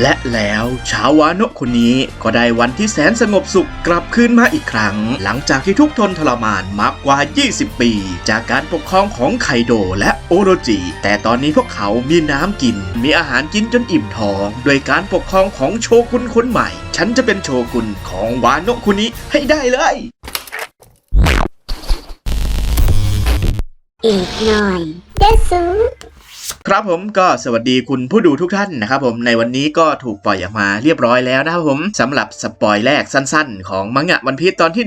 และแล้วชาววาโนะคนนี้ก็ได้วันที่แสนสงบสุขกลับคืนมาอีกครั้ง หลังจากที่ทุกทนทรมานมากกว่า 20 ปี จากการปกครองของไคโดและโอโรจิ แต่ตอนนี้พวกเขามีน้ำกิน มีอาหารกินจนอิ่มท้อง โดยการปกครองของโชกุนคนใหม่ ฉันจะเป็นโชกุนของวาโนะคนนี้ให้ได้เลย อีกหน่อยเดซู ครับผมก็สวัสดีคุณผู้ดูทุกท่านนะครับผมในวันนี้ก็ถูกปล่อยออกมาเรียบร้อยแล้วนะครับผมสำหรับสปอยแรกสั้นๆ ของมังงะวันพีชตอนที่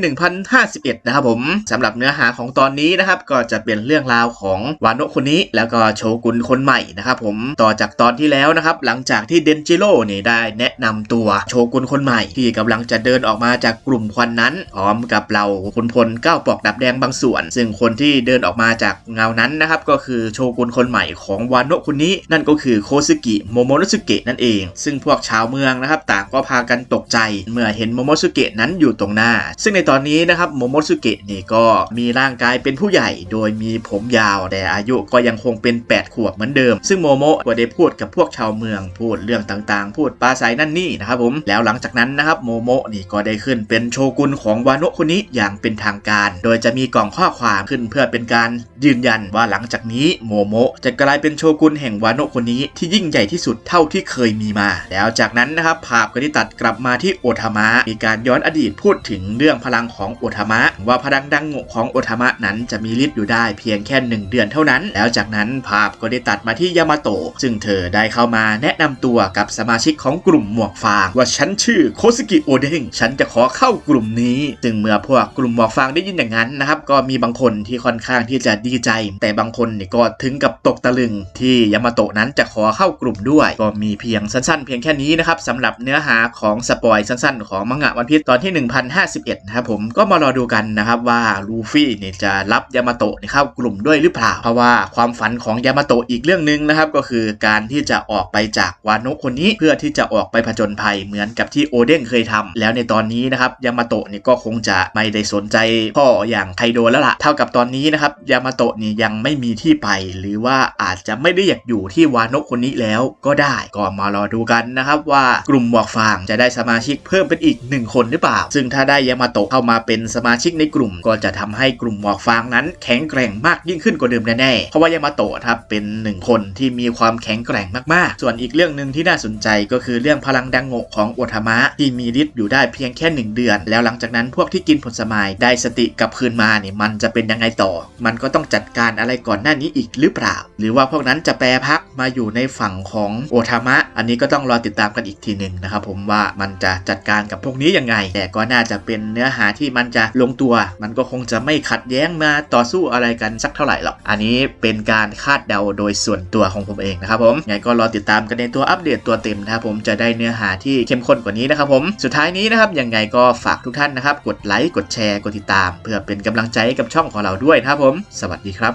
1051 นะครับผมสำหรับเนื้อหาของตอนนี้นะครับก็จะเป็นเรื่องราวของวานโนะคนนี้ แล้วก็โชกุนคนใหม่นะครับผมต่อจากตอนที่แล้วนะครับหลังจากที่เดนจิโร่เนี่ยได้แนะนำตัวโชกุนคนใหม่ ที่กำลังจะเดินออกมาจากกลุ่มควันนั้นพร้อมกับเราพลพลก้าวปอกดับแดงบางส่วน ซึ่งคนที่เดินออกมาจากเงานั้นนะครับก็คือโชกุนคนใหม่ของวานโนะคนนี้ นั่นก็คือโคซึกิโมโมรุสุเกะนั่นเอง ซึ่งพวกชาวเมืองนะครับต่างก็พากันตกใจ เมื่อเห็นโมโมสุเกะนั้นอยู่ตรงหน้า ซึ่งในตอนนี้นะครับโมโมสุเกะนี่ก็มีร่างกายเป็นผู้ใหญ่ โดยมีผมยาวแต่อายุก็ยังคงเป็น 8 ขวบเหมือนเดิม ซึ่งโมโมก็ได้พูดกับพวกชาวเมืองพูดเรื่องต่างๆ พูดปาศัยนั่นนี่นะครับผมแล้วหลังจากนั้นนะครับโมโมนี่ก็ได้ขึ้นเป็นโชกุนของวาโนคนนี้อย่างเป็นทางการ โดยจะมีกล่องข้อความขึ้นเพื่อเป็นการยืนยันว่าหลังจากนี้โมโมจะกลายเป็นโชกุนแห่งวานโนะคนนี้ที่ยิ่งใหญ่ที่สุดเท่าที่เคยมีมา แล้วจากนั้นนะครับภาพก็ได้ตัดกลับมาที่โอทามะมีการย้อนอดีตพูดถึงเรื่องพลังของโอทามะว่าพลังดังโงของโอทามะนั้นจะมีฤทธิ์อยู่ได้เพียงแค่หนึ่งเดือนเท่านั้น แล้วจากนั้นภาพก็ได้ตัดมาที่ยามาโตะซึ่งเธอได้เข้ามาแนะนำตัวกับสมาชิกของกลุ่มหมวกฟาง ว่าฉันชื่อโคสกิโอเด้งฉันจะขอเข้ากลุ่มนี้ซึ่งเมื่อพวกกลุ่มหมวกฟางได้ยินอย่างนั้นนะครับก็มีบางคนที่ค่อนข้างที่จะดีใจ แต่บางคนนี่ก็ถึงกับตกตะลึงทียามาโตะนั้นจะขอเข้ากลุ่มด้วย ก็มีเพียงสั้นๆ เพียงแค่นี้นะครับสำหรับเนื้อหาของสปอยสั้นๆ ของมังงะวันพีชตอนที่ 1051นะครับผมก็มารอดูกันนะครับว่าลูฟี่เนี่ยจะรับยามาโตะเข้ากลุ่มด้วยหรือเปล่า เพราะว่าความฝันของยามาโตะอีกเรื่องหนึ่งนะครับก็คือการที่จะออกไปจากวานะคนนี้เพื่อที่จะออกไปผจญภัยเหมือนกับที่โอเด้งเคยทำแล้วในตอนนี้นะครับยามาโตะเนี่ยก็คงจะไม่ได้สนใจพ่ออย่างไคโดแล้วล่ะ เท่ากับตอนนี้นะครับยามาโตะเนี่ยยังไม่มีที่ไปหรือว่าอาจจะไม่ได้อยากอยู่ที่วานะคนนี้แล้วก็ได้ก็มารอดูกันนะครับว่ากลุ่มหมวกฟางจะได้สมาชิกเพิ่มเป็นอีกหนึ่งคนหรือเปล่า ซึ่งถ้าได้ยามาโตะเข้ามาเป็นสมาชิกในกลุ่ม ก็จะทำให้กลุ่มหมวกฟางนั้น แข็งแกร่งมากยิ่งขึ้นกว่าเดิมแน่ๆ เพราะว่ายามาโตะครับเป็นหนึ่งคนที่มีความแข็งแกร่งมากๆ ส่วนอีกเรื่องหนึ่งที่น่าสนใจก็คือเรื่องพลังดังโงะของโอทามะที่มีฤทธิ์อยู่ได้เพียงแค่หนึ่งเดือน แล้วหลังจากนั้นพวกที่กินผลสมัยได้สติกับคืนมาเนี่ยมันจะเป็นยังไงต่อ มันก็ต้องจัดการอะไรก่อนหน้านี้อีกหรือเปล่า หรือว่าพวกนั้นจะแปรพักมาอยู่ในฝั่งของโอทามะ อันนี้ก็ต้องรอติดตามกันอีกทีหนึ่งนะครับผมว่ามันจะจัดการกับพวกนี้ยังไง แต่ก็น่าจะเป็นเนื้อหาที่มันจะลงตัว มันก็คงจะไม่ขัดแย้งมาต่อสู้อะไรกันสักเท่าไหร่หรอกอันนี้เป็นการคาดเดาโดยส่วนตัวของผมเองนะครับผมไงก็รอติดตามกันในตัวอัปเดตตัวเต็มนะครับผมจะได้เนื้อหาที่เข้มข้นกว่านี้นะครับผมสุดท้ายนี้นะครับยังไงก็ฝากทุกท่านนะครับกดไลค์กดแชร์กดติดตาม เพื่อเป็นกำลังใจให้กับช่องของเราด้วยนะครับผม สวัสดีครับ